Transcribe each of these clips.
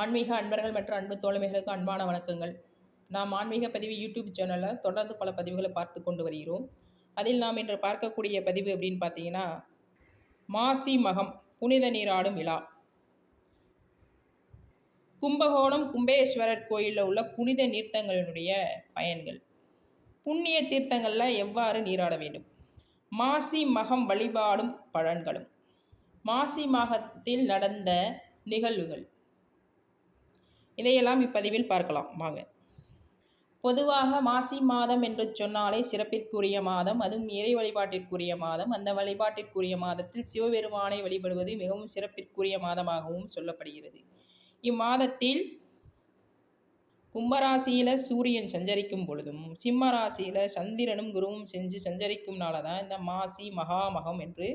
ஆன்மீக அன்பர்கள் மற்றும் அன்பு தோழமைகளுக்கு அன்பான வணக்கங்கள். நாம் ஆன்மீக பதிவு யூடியூப் சேனலில் தொடர்ந்து பல பதிவுகளை பார்த்து கொண்டு வருகிறோம். அதில் நாம் இன்று பார்க்கக்கூடிய பதிவு அப்படின்னு பார்த்தீங்கன்னா மாசி மகம் புனித நீராடும் விழா. கும்பகோணம் கும்பேஸ்வரர் கோயிலில் உள்ள புனித நீர்த்தங்களினுடைய பயன்கள். புண்ணிய தீர்த்தங்களில் எவ்வாறு நீராட வேண்டும்? மாசி மகம் வழிபாடும் பலன்களும். மாசி மாகத்தில் நடந்த நிகழ்வுகள். இதையெல்லாம் இப்பதிவில் பார்க்கலாம். வாங்க. பொதுவாக மாசி மாதம் என்று சொன்னாலே சிறப்பிற்குரிய மாதம் அதுவும் இறை வழிபாட்டிற்குரிய மாதம். அந்த வழிபாட்டிற்குரிய மாதத்தில் சிவபெருமானை வழிபடுவது மிகவும் சிறப்பிற்குரிய மாதமாகவும் சொல்லப்படுகிறது. இம்மாதத்தில் கும்பராசியில் சூரியன் சஞ்சரிக்கும் பொழுதும் சிம்ம ராசியில் சந்திரனும் குருவும் செஞ்சு சஞ்சரிக்கும் நாள தான் இந்த மாசி மகாமகம் என்று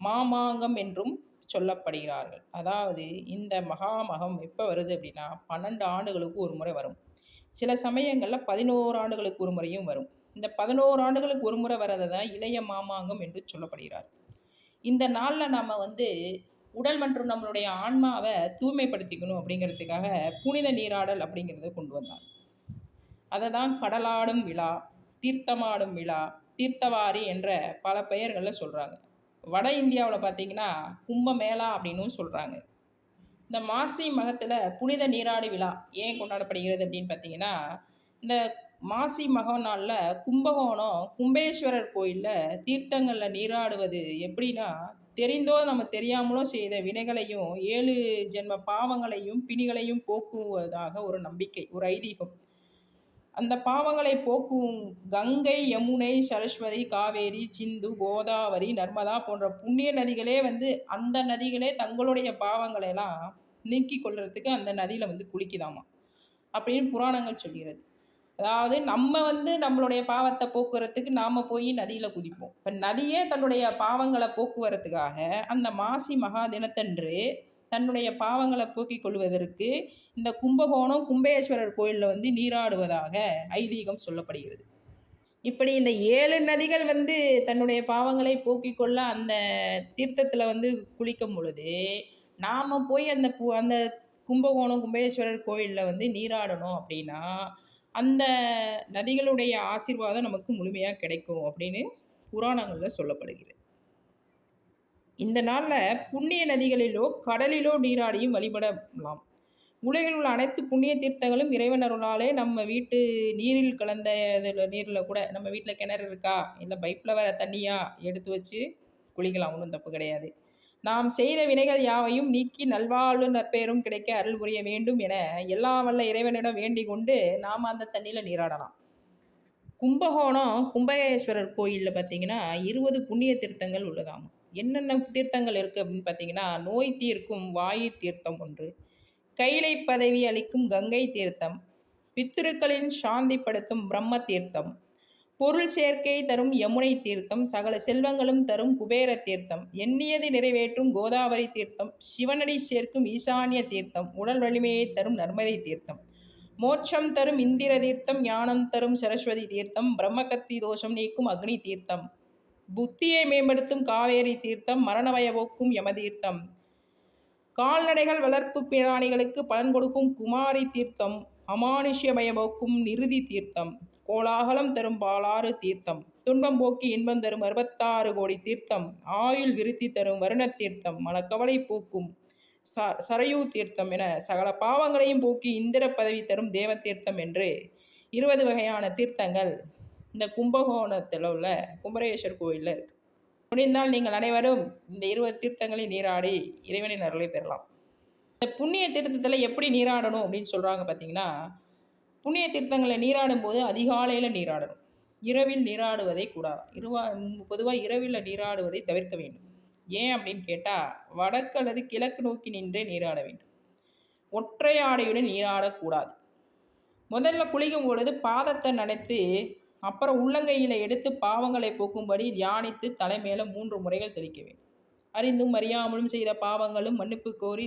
மாமாங்கம் என்றும் சொல்லப்படுகிறார்கள். அதாவது இந்த மகாமகம் எப்போ வருது அப்படின்னா பன்னெண்டு ஆண்டுகளுக்கு ஒரு முறை வரும். சில சமயங்களில் பதினோரு ஆண்டுகளுக்கு ஒரு முறையும் வரும். இந்த பதினோரு ஆண்டுகளுக்கு ஒரு முறை வரதை தான் இளைய மாமாங்கம் என்று சொல்லப்படுகிறார். இந்த நாளில் நாம் வந்து உடல் மற்றும் நம்மளுடைய ஆன்மாவை தூய்மைப்படுத்திக்கணும் அப்படிங்கிறதுக்காக புனித நீராடல் அப்படிங்கிறத கொண்டு வந்தாங்க அதை தான் கடலாடும் விழா தீர்த்தமாடும் விழா தீர்த்தவாரி என்ற பல பெயர்களில் சொல்கிறாங்க வட இந்தியாவில் பார்த்தீங்கன்னா கும்பமேளா அப்படின்னும் சொல்கிறாங்க இந்த மாசி மகத்தில் புனித நீராடி விழா ஏன் கொண்டாடப்படுகிறது அப்படின்னு பார்த்தீங்கன்னா இந்த மாசி மக நாளில் கும்பகோணம் கும்பேஸ்வரர் கோயிலில் தீர்த்தங்களில் நீராடுவது எப்படின்னா தெரிந்தோ நம்ம தெரியாமலோ செய்த வினைகளையும் ஏழு ஜென்ம பாவங்களையும் பிணிகளையும் போக்குவதாக ஒரு நம்பிக்கை ஒரு ஐதீகம். அந்த பாவங்களை போக்கும் கங்கை யமுனை சரஸ்வதி காவேரி சிந்து கோதாவரி நர்மதா போன்ற புண்ணிய நதிகளே வந்து அந்த நதிகளே தங்களுடைய பாவங்களெல்லாம் நீக்கி கொள்றதுக்கு அந்த நதியில் வந்து குளிக்குதாமா? அப்படின்னு புராணங்கள் சொல்கிறது. அதாவது நம்ம வந்து நம்மளுடைய பாவத்தை போக்குவரத்துக்கு நாம் போய் நதியில் குதிப்போம். இப்போ நதியே தன்னுடைய பாவங்களை போக்குவரத்துக்காக அந்த மாசி மகா தினத்தன்று தன்னுடைய பாவங்களை போக்கிக் கொள்வதற்கு இந்த கும்பகோணம் கும்பேஸ்வரர் கோயிலில் வந்து நீராடுவதாக ஐதீகம் சொல்லப்படுகிறது. இப்படி இந்த ஏழு நதிகள் வந்து தன்னுடைய பாவங்களை போக்கிக் கொள்ள அந்த தீர்த்தத்தில் வந்து குளிக்கும் பொழுது நாம் போய் அந்த பு அந்த கும்பகோணம் கும்பேஸ்வரர் கோயிலில் வந்து நீராடணும் அப்படின்னா அந்த நதிகளுடைய ஆசீர்வாதம் நமக்கு முழுமையாக கிடைக்கும் அப்படின்னு புராணங்களில் சொல்லப்படுகிறது. இந்த நாளில் புண்ணிய நதிகளிலோ கடலிலோ நீராடியும் வழிபடலாம். உலகில் உள்ள அனைத்து புண்ணிய தீர்த்தங்களும் இறைவன் அருளாலே நம்ம வீட்டு நீரில் கலந்த இதில் நீரில் கூட நம்ம வீட்டில் கிணறு இருக்கா? இல்லை பைப்பில் வர தண்ணியாக எடுத்து வச்சு குளிக்கலாம். ஒன்றும் தப்பு கிடையாது. நாம் செய்த வினைகள் யாவையும் நீக்கி நல்வாழ்வு நற்பெயரும் கிடைக்க அருள் புரிய வேண்டும் என எல்லா வல்ல இறைவனிடம் வேண்டிக் கொண்டு நாம் அந்த தண்ணியில் நீராடலாம். கும்பகோணம் கும்பகேஸ்வரர் கோயிலில் பார்த்தீங்கன்னா இருபது புண்ணிய தீர்த்தங்கள் உள்ளதாகும் என்னென்ன தீர்த்தங்கள் இருக்குது அப்படின்னு பார்த்தீங்கன்னா நோய் தீர்க்கும் வாயு தீர்த்தம் ஒன்று கைலை பதவி அளிக்கும் கங்கை தீர்த்தம் பித்திருக்களின் சாந்திப்படுத்தும் பிரம்ம தீர்த்தம் பொருள் சேர்க்கை தரும் யமுனை தீர்த்தம் சகல செல்வங்களும் தரும் குபேர தீர்த்தம் எண்ணியது நிறைவேற்றும் கோதாவரி தீர்த்தம் சிவனடி சேர்க்கும் ஈசானிய தீர்த்தம் உடல் வலிமையை தரும் நர்மதை தீர்த்தம் மோட்சம் தரும் இந்திர தீர்த்தம் ஞானம் தரும் சரஸ்வதி தீர்த்தம் பிரம்மகத்தி தோஷம் நீக்கும் அக்னி தீர்த்தம் புத்தியை மேம்படுத்தும் காவேரி தீர்த்தம் மரணவயவோக்கும் யமதீர்த்தம் கால்நடைகள் வளர்ப்பு பிராணிகளுக்கு பலன் கொடுக்கும் குமாரி தீர்த்தம் அமானுஷ்யமயமோக்கும் நிருதி தீர்த்தம். கோலாகலம் தரும் பாலாறு தீர்த்தம். துன்பம் போக்கி இன்பம் தரும் அறுபத்தாறு கோடி தீர்த்தம். ஆயுள் விருத்தி தரும் வருண தீர்த்தம். மனக்கவலை போக்கும் ச சரையூ தீர்த்தம் என சகல பாவங்களையும் போக்கி இந்திர பதவி தரும் தேவ தீர்த்தம் என்று இருபது வகையான தீர்த்தங்கள் இந்த கும்பகோணத்தில் உள்ள கும்பரேஸ்வர் கோயிலில் இருக்குது முடிந்தால் நீங்கள் அனைவரும் இந்த இருபது தீர்த்தங்களை நீராடி இறைவனின் அருளை பெறலாம். இந்த புண்ணிய தீர்த்தத்தில் எப்படி நீராடணும் அப்படின்னு சொல்கிறாங்க பார்த்தீங்கன்னா புண்ணிய தீர்த்தங்களை நீராடும் போது அதிகாலையில் நீராடணும். இரவில் நீராடுவதை கூடாது இருவா பொதுவாக இரவில் நீராடுவதை தவிர்க்க வேண்டும். ஏன் அப்படின்னு கேட்டால் வடக்கு அல்லது கிழக்கு நோக்கி நின்றே நீராட வேண்டும். ஒற்றை ஆடையுடன் நீராடக்கூடாது. முதல்ல குளிக்கும் பொழுது பாதத்தை நனைத்து அப்புறம் உள்ளங்கையில் எடுத்து பாவங்களை போக்கும்படி தியானித்து தலைமையில மூன்று முறைகள் தெளிக்க வேண்டும் அறிந்தும் அறியாமலும் செய்த பாவங்களும் மன்னிப்பு கோரி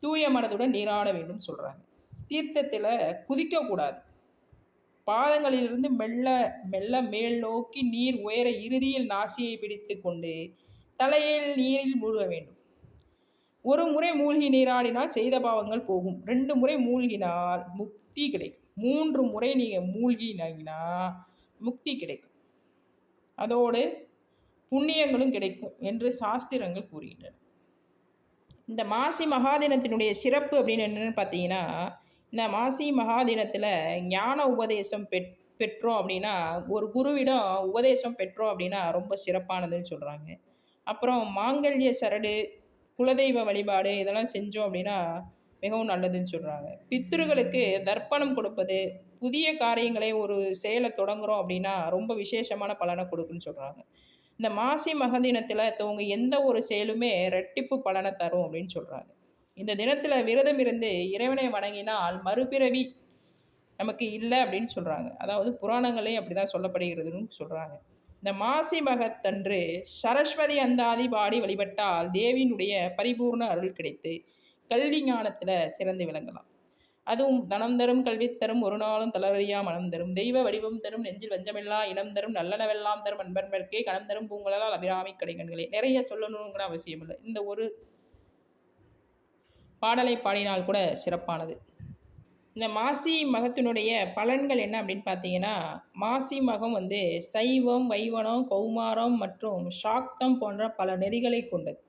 தூய மனதுடன் நீராட வேண்டும் சொல்கிறாங்க தீர்த்தத்தில் குதிக்கக்கூடாது பாதங்களிலிருந்து மெல்ல மெல்ல மேல் நோக்கி நீர் உயர இறுதியில் நாசியை பிடித்து கொண்டு தலையில் நீரில் மூழ்க வேண்டும். ஒரு முறை மூழ்கி நீராடினால் செய்த பாவங்கள் போகும். ரெண்டு முறை மூழ்கினால் முக்தி கிடைக்கும். மூன்று முறை நீங்கள் மூழ்கினாங்கன்னா முக்தி கிடைக்கும். அதோடு புண்ணியங்களும் கிடைக்கும் என்று சாஸ்திரங்கள் கூறுகின்றன. இந்த மாசி மகாதினத்தினுடைய சிறப்பு அப்படின்னு என்னென்னு பார்த்தீங்கன்னா இந்த மாசி மகாதினத்தில் ஞான உபதேசம் பெற் பெற்றோம் அப்படின்னா ஒரு குருவிடம் உபதேசம் பெற்றோம் அப்படின்னா ரொம்ப சிறப்பானதுன்னு சொல்கிறாங்க அப்புறம் மாங்கல்ய சரடு குலதெய்வ வழிபாடு இதெல்லாம் செஞ்சோம் அப்படின்னா மிகவும் நல்லதுன்னு சொல்கிறாங்க பித்திருகளுக்கு தர்ப்பணம் கொடுப்பது புதிய காரியங்களை ஒரு செயலை தொடங்குகிறோம் அப்படின்னா ரொம்ப விசேஷமான பலனை கொடுக்குன்னு சொல்கிறாங்க இந்த மாசி மகதினத்தில் தவங்க எந்த ஒரு செயலுமே ரெட்டிப்பு பலனை தரும் அப்படின்னு சொல்கிறாங்க இந்த தினத்தில் விரதம் இருந்து இறைவனை வணங்கினால் மறுபிறவி நமக்கு இல்லை அப்படின்னு சொல்கிறாங்க அதாவது புராணங்களே அப்படி தான் சொல்லப்படுகிறதுன்னு சொல்கிறாங்க இந்த மாசி மகத்தன்று சரஸ்வதி அந்தாதி பாடி வழிபட்டால் தேவியினுடைய பரிபூர்ண அருள் கிடைத்து கல்வி ஞானத்தில் சிறந்து விளங்கலாம். அதுவும் தனம் தரும் கல்வி தரும் ஒரு நாளும் தளரறியா மனம் தரும். தெய்வ வடிவம் தரும் நெஞ்சில் வஞ்சமில்லா இனம் தரும் நல்லனவெல்லாம் தரும் அன்பன்பர்க்கே கணம் தரும் பூங்களால் அபிராமி கடைகண்களே நிறைய சொல்லணுங்கிற அவசியம் இல்லை. இந்த ஒரு பாடலை பாடினால் கூட சிறப்பானது. இந்த மாசி மகத்தினுடைய பலன்கள் என்ன அப்படின்னு பார்த்தீங்கன்னா மாசி மகம் வந்து சைவம் வைவனம் கௌமாரம் மற்றும் சாக்தம் போன்ற பல நெறிகளை கொண்டது.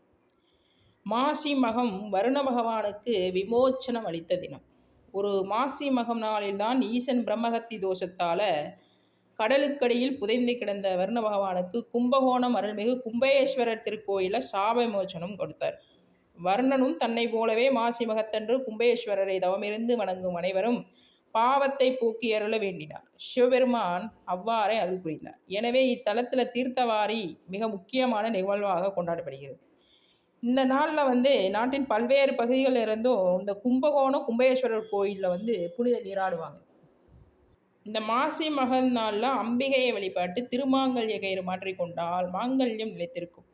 மாசி மகம் வருண பகவானுக்கு விமோச்சனம் அளித்த தினம். ஒரு மாசி மகம் நாளில்தான் ஈசன் பிரம்மகத்தி தோஷத்தால் கடலுக்கடியில் புதைந்து கிடந்த வருண பகவானுக்கு கும்பகோணம் அருள்மிகு கும்பேஸ்வரர் திருக்கோயிலில் சாப விமோச்சனம் கொடுத்தார். வர்ணனும் தன்னை போலவே மாசி மகத்தன்று கும்பேஸ்வரரை தவமிருந்து வணங்கும் அனைவரும் பாவத்தை போக்கி அருள வேண்டினார். சிவபெருமான் அவ்வாறே அருள் புரிந்தார். எனவே இத்தலத்தில் தீர்த்தவாரி மிக முக்கியமான நிகழ்வாக கொண்டாடப்படுகிறது. இந்த நாளில் வந்து நாட்டின் பல்வேறு பகுதிகளில் இருந்தும் இந்த கும்பகோணம் கும்பேஸ்வரர் கோயிலில் வந்து புனித நீராடுவாங்க. இந்த மாசி மகன் நாளில் அம்பிகையை வழிபாட்டு திருமாங்கல்ய கயிறு மாற்றிக்கொண்டால் மாங்கல்யம் நிலைத்திருக்கும்.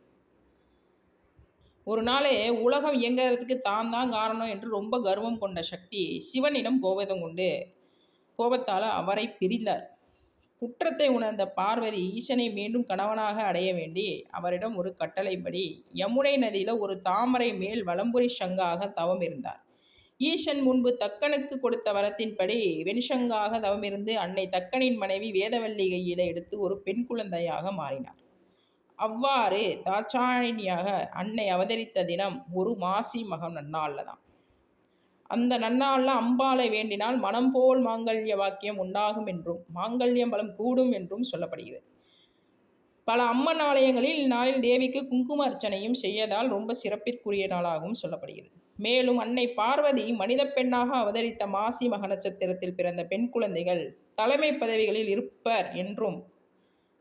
ஒரு நாளே உலகம் இயங்குறதுக்கு தான் தான் காரணம் என்று ரொம்ப கர்வம் கொண்ட சக்தி சிவனிடம் கோபதம் கொண்டு கோபத்தால் அவரை பிரிந்தார். குற்றத்தை உணர்ந்த பார்வதி ஈசனை மீண்டும் கணவனாக அடைய வேண்டி அவரிடம் ஒரு கட்டளைப்படி யமுனை நதியில் ஒரு தாமரை மேல் வலம்புரி சங்காக தவம் இருந்தார். ஈசன் முன்பு தக்கனுக்கு கொடுத்த வரத்தின்படி வெண்சங்காக தவமிருந்து அன்னை தக்கனின் மனைவி வேதவல்லி கையில எடுத்து ஒரு பெண் குழந்தையாக மாறினார். அவ்வாறு தாட்சாயணியாக அன்னை அவதரித்த தினம் ஒரு மாசி மகன் நன்னாளில் தான் அந்த நன்னாளில் அம்பாலை வேண்டினால் மனம் போல் மாங்கல்ய வாக்கியம் உண்டாகும் என்றும் மாங்கல்யம் பலம் கூடும் என்றும் சொல்லப்படுகிறது. பல அம்மன் ஆலயங்களில் இந்நாளில் தேவிக்கு குங்கும அர்ச்சனையும் செய்யதால் ரொம்ப சிறப்பிற்குரிய நாளாகவும் சொல்லப்படுகிறது. மேலும் அன்னை பார்வதி மனித பெண்ணாக அவதரித்த மாசி மக நட்சத்திரத்தில் பிறந்த பெண் குழந்தைகள் தலைமை பதவிகளில் இருப்பர் என்றும்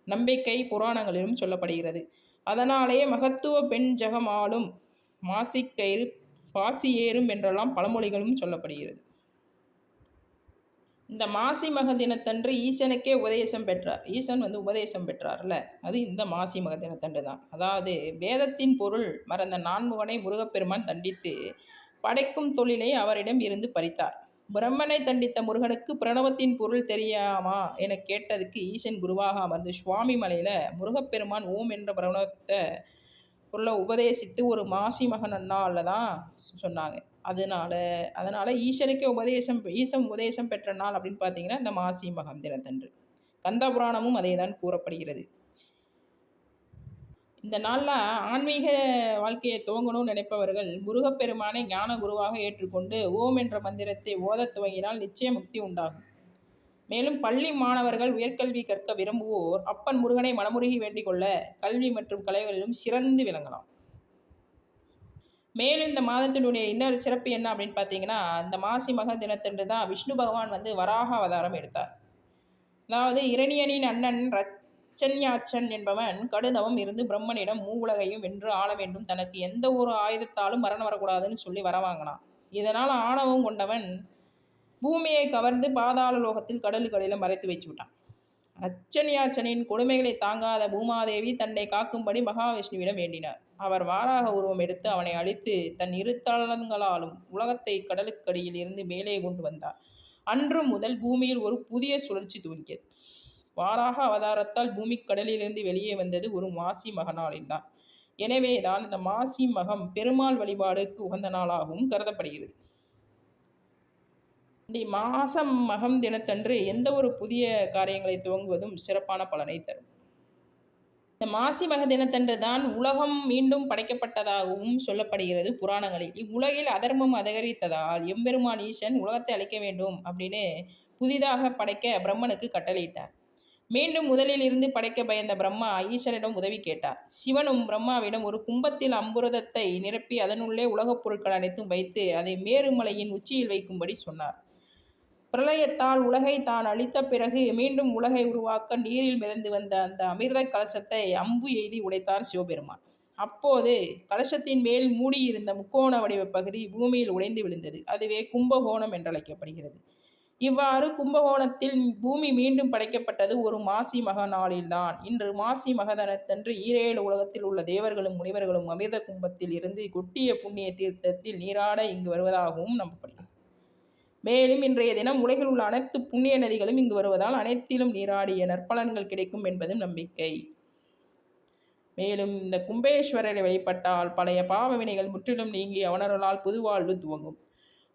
நம்பிக்கை புராணங்களிலும் சொல்லப்படுகிறது. அதனாலே மகத்துவ பெண் ஜெகமாலும் மாசிக்கயிறு பாசி ஏறும் என்றெல்லாம் பழமொழிகளும் சொல்லப்படுகிறது. இந்த மாசி மக தினத்தன்று ஈசனுக்கே உபதேசம் பெற்றார். ஈசன் வந்து உபதேசம் பெற்றார்ல. அது இந்த மாசி மக தினத்தன்று தான். அதாவது வேதத்தின் பொருள் மறந்த நான்முகனை முருகப்பெருமான் தண்டித்து படைக்கும் தொழிலை அவரிடம் இருந்து பறித்தார். பிரம்மனை தண்டித்த முருகனுக்கு பிரணவத்தின் பொருள் தெரியாமா என கேட்டதுக்கு ஈசன் குருவாக அமர்ந்து சுவாமி மலையில் முருகப்பெருமான் ஓம் என்ற பிரணவத்தை பொருளை உபதேசித்து ஒரு மாசி மகன் அண்ணாவில் தான் சொன்னாங்க. அதனால அதனால் ஈசனுக்கு உபதேசம் ஈசன் உபதேசம் பெற்ற நாள் அப்படின்னு பார்த்தீங்கன்னா இந்த மாசி மகம் தினத்தன்று. கந்த புராணமும் அதே தான் கூறப்படுகிறது. இந்த நாளில் ஆன்மீக வாழ்க்கையை துவங்கணும்னு நினைப்பவர்கள் முருகப்பெருமானை ஞான குருவாக ஏற்றுக்கொண்டு ஓம் என்ற மந்திரத்தை ஓதத் துவங்கினால் நிச்சய முக்தி உண்டாகும். மேலும் பள்ளி மாணவர்கள் உயர்கல்வி கற்க விரும்புவோர் அப்பன் முருகனை மனமுருகி வேண்டிக் கொள்ள கல்வி மற்றும் கலைகளிலும் சிறந்து விளங்கலாம். மேலும் இந்த மாதத்தினுடைய இன்னொரு சிறப்பு என்ன அப்படின்னு பார்த்தீங்கன்னா இந்த மாசி மக தினத்தன்று தான் விஷ்ணு பகவான் வந்து வராக அவதாரம் எடுத்தார். அதாவது இரணியனின் அண்ணன் ரச்சன்யாச்சன் என்பவன் கடுதவம் இருந்து பிரம்மனிடம் மூவுலகையும் வென்று ஆள வேண்டும். தனக்கு எந்த ஒரு ஆயுதத்தாலும் மரணம் வரக்கூடாதுன்னு சொல்லி வரவாங்களாம் இதனால் ஆணவம் கொண்டவன் பூமியை கவர்ந்து பாதாள லோகத்தில் கடலுகளில் மறைத்து வச்சு விட்டான் அச்சன்யாச்சனின் கொடுமைகளை தாங்காத பூமாதேவி தன்னை காக்கும்படி மகாவிஷ்ணுவிடம் வேண்டினார். அவர் வாராக உருவம் எடுத்து அவனை அழித்து தன் இருத்தளங்களாலும் உலகத்தை கடலுக்கடியில் இருந்து மேலே கொண்டு வந்தார். அன்று முதல் பூமியில் ஒரு புதிய சுழற்சி துவங்கியது. வாராக அவதாரத்தால் பூமி கடலிலிருந்து வெளியே வந்தது ஒரு மாசி மகனாலில்தான் எனவேதான் இந்த மாசி மகம் பெருமாள் வழிபாடுக்கு உகந்த நாளாகவும் கருதப்படுகிறது. இந்த மாசம் மகம் தினத்தன்று எந்த ஒரு புதிய காரியங்களை துவங்குவதும் சிறப்பான பலனை தரும். இந்த மாசி மக தினத்தன்று தான் உலகம் மீண்டும் படைக்கப்பட்டதாகவும் சொல்லப்படுகிறது புராணங்களில். இவ்வுலகில் அதர்மம் அதிகரித்ததால் எம்பெருமான் ஈசன் உலகத்தை அழிக்க வேண்டும் அப்படின்னு புதிதாக படைக்க பிரம்மனுக்கு கட்டளையிட்டார். மீண்டும் முதலில் இருந்து படைக்க பயந்த பிரம்மா ஈசனிடம் உதவி கேட்டார். சிவனும் பிரம்மாவிடம் ஒரு கும்பத்தில் அம்புரதத்தை நிரப்பி அதனுள்ளே உலகப் பொருட்கள் அனைத்தும் வைத்து அதை மேருமலையின் உச்சியில் வைக்கும்படி சொன்னார். பிரளயத்தால் உலகை தான் அழித்த பிறகு மீண்டும் உலகை உருவாக்க நீரில் மிதந்து வந்த அந்த அமிர்த கலசத்தை அம்பு எய்தி உடைத்தார் சிவபெருமான். அப்போது கலசத்தின் மேல் மூடியிருந்த முக்கோண வடிவ பகுதி பூமியில் உடைந்து விழுந்தது. அதுவே கும்பகோணம் என்றழைக்கப்படுகிறது. இவ்வாறு கும்பகோணத்தில் பூமி மீண்டும் படைக்கப்பட்டது ஒரு மாசி மக நாளில்தான். இன்று மாசி மகதனத்தன்று ஈரேழு உலகத்தில் உள்ள தேவர்களும் முனிவர்களும் அமிர்த கும்பத்தில் இருந்து கொட்டிய புண்ணிய தீர்த்தத்தில் நீராட இங்கு வருவதாகவும் நம்பப்படுகிறது. மேலும் இன்றைய தினம் உலகில் உள்ள அனைத்து புண்ணிய நதிகளும் இங்கு வருவதால் அனைத்திலும் நீராடிய நற்பலன்கள் கிடைக்கும் என்பதும் நம்பிக்கை. மேலும் இந்த கும்பேஸ்வரரை வழிபட்டால் பழைய பாவ வினைகள் முற்றிலும் நீங்கி அவனர்களால் புதுவாழ்வு துவங்கும்.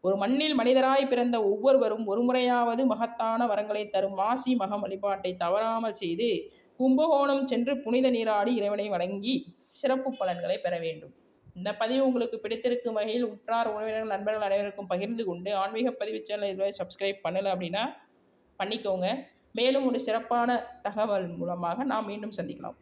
ஒரு மண்ணில் மனிதராய் பிறந்த ஒவ்வொருவரும் ஒரு முறையாவது மகத்தான வரங்களை தரும் மாசி மகம் வழிபாட்டை தவறாமல் செய்து கும்பகோணம் சென்று புனித நீராடி இறைவனை வணங்கி சிறப்பு பலன்களை பெற வேண்டும். இந்த பதிவு உங்களுக்கு பிடித்திருக்கும் வகையில் உற்றார் உறவினர்கள் நண்பர்கள் அனைவருக்கும் பகிர்ந்து கொண்டு ஆன்மீக பதிவு சேனல் இதுவரை சப்ஸ்கிரைப் பண்ணலை அப்படின்னா பண்ணிக்கோங்க. மேலும் ஒரு சிறப்பான தகவல் மூலமாக நாம் மீண்டும் சந்திக்கலாம்.